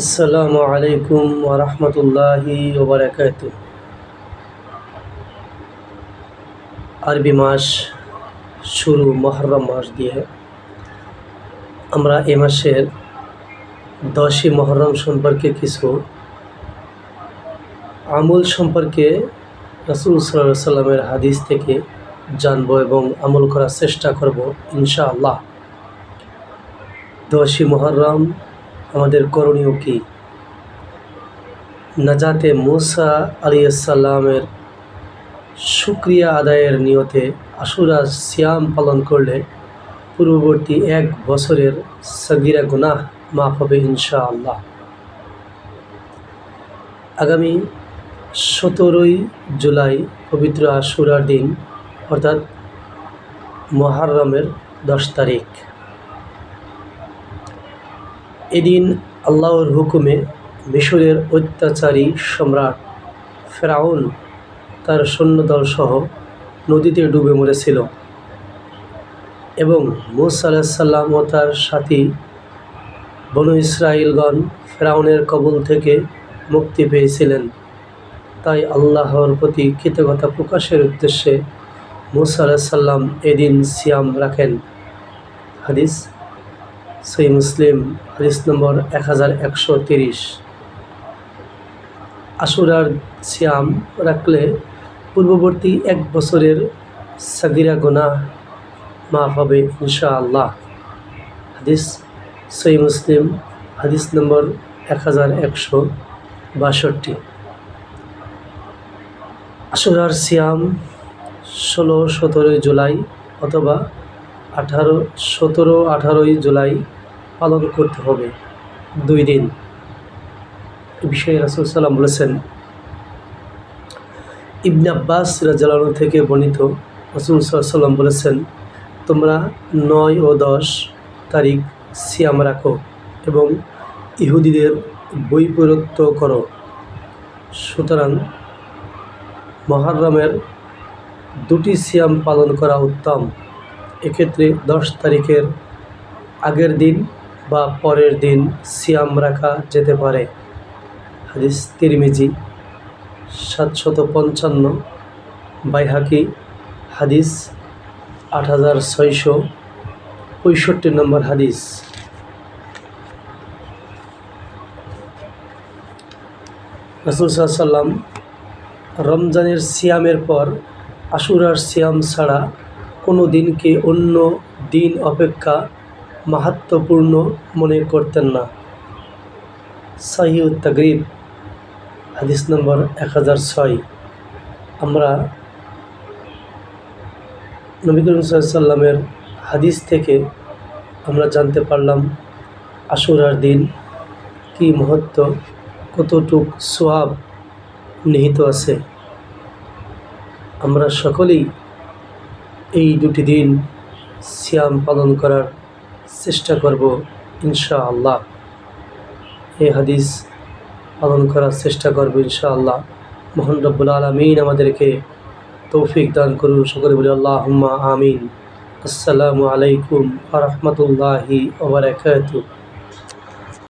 আসসালামু আলাইকুম ওরহমতুল্লাহি ওবরাকাত আরবি মাস শুরু, মহরম মাস দিয়ে আমরা এ মাসের দশই মহরম সম্পর্কে কিছু আমল সম্পর্কে রাসুল সাল্লাহ সাল্লামের হাদিস থেকে জানব এবং আমল করার চেষ্টা করব ইনশাআল্লাহ। দশই মহরম আমাদের করণীয় কী? নাজাতে মুসা আলিয়াল্লামের শুক্রিয়া আদায়ের নিয়তে আশুরা সিয়াম পালন করলে পূর্ববর্তী এক বছরের সগিরা গুনাহ মাফ হবে ইনশাআল্লাহ। আগামী সতেরোই জুলাই পবিত্র আশুরার দিন, অর্থাৎ মহারমের দশ তারিখ। এদিন আল্লাহর হুকুমে মিশরের অত্যাচারী সম্রাট ফেরাউন তার সৈন্যদল সহ নদীতে ডুবে মরেছিল এবং মুসা ও তার সাথী বনু ইসরায়েলগণ ফেরাউনের কবল থেকে মুক্তি পেয়েছিলেন। তাই আল্লাহর প্রতি কৃতজ্ঞতা প্রকাশের উদ্দেশ্যে মুসা এদিন সিয়াম রাখেন। হাদিস সই মুসলিম হাদিস নম্বর এক হাজার একশো তিরিশ। আশুরার সিয়াম রাখলে পূর্ববর্তী এক বছরের সাগিরা গোনা মাফ হবে ইনশা আল্লাহ হাদিস সই মুসলিম হাদিস নম্বর এক হাজার একশো বাষট্টি। আশুরার সিয়াম ষোলো সতেরোই জুলাই অথবা আঠারো, সতেরো, আঠারোই জুলাই পালন করতে হবে। দুই দিন। বিষয়ে রাসুল সাল্লাম বলেছেন, ইবনে আব্বাস রাজালানু থেকে বর্ণিত রসুল সাল্লাম বলেছেন, তোমরা নয় ও দশ তারিখ সিয়াম রাখো এবং ইহুদিদের বৈপরত্ব করো। সুতরাং মহারমের দুটি সিয়াম পালন করা উত্তম। এক্ষেত্রে দশ তারিখের আগের দিন বা পরের দিন সিয়াম রাখা যেতে পারে। হাদিস তিরমিজি, সাতশত পঞ্চান্ন, বাইহাকি, হাদিস আট হাজার ছয়শো পঁয়ষট্টি নম্বর হাদিস। রসুল সাল্লাম রমজানের সিয়ামের পর আশুরার সিয়াম ছাড়া কোনো দিনকে অন্য দিন অপেক্ষা মাহাত্মপূর্ণ মনে করতেন না। সাহিউত তাগরিব হাদিস নম্বর এক হাজার ছয়। আমরা নবী করিম সাল্লামের হাদিস থেকে আমরা জানতে পারলাম আশুরার দিন কি মহত্ব, কতটুক সোয়াব নিহিত আছে। আমরা সকলেই এই দুটি দিন সিয়াম পালন করার চেষ্টা করব ইনশা আল্লাহ এই হাদিস পালন করার চেষ্টা করব ইনশা আল্লাহ মোহন রব্বুল আলমিন আমাদেরকে তৌফিক দান করুন, সকলে বলি আল্লাহ আমিন। আসসালামু আলাইকুম আ রহমতুল্লাহি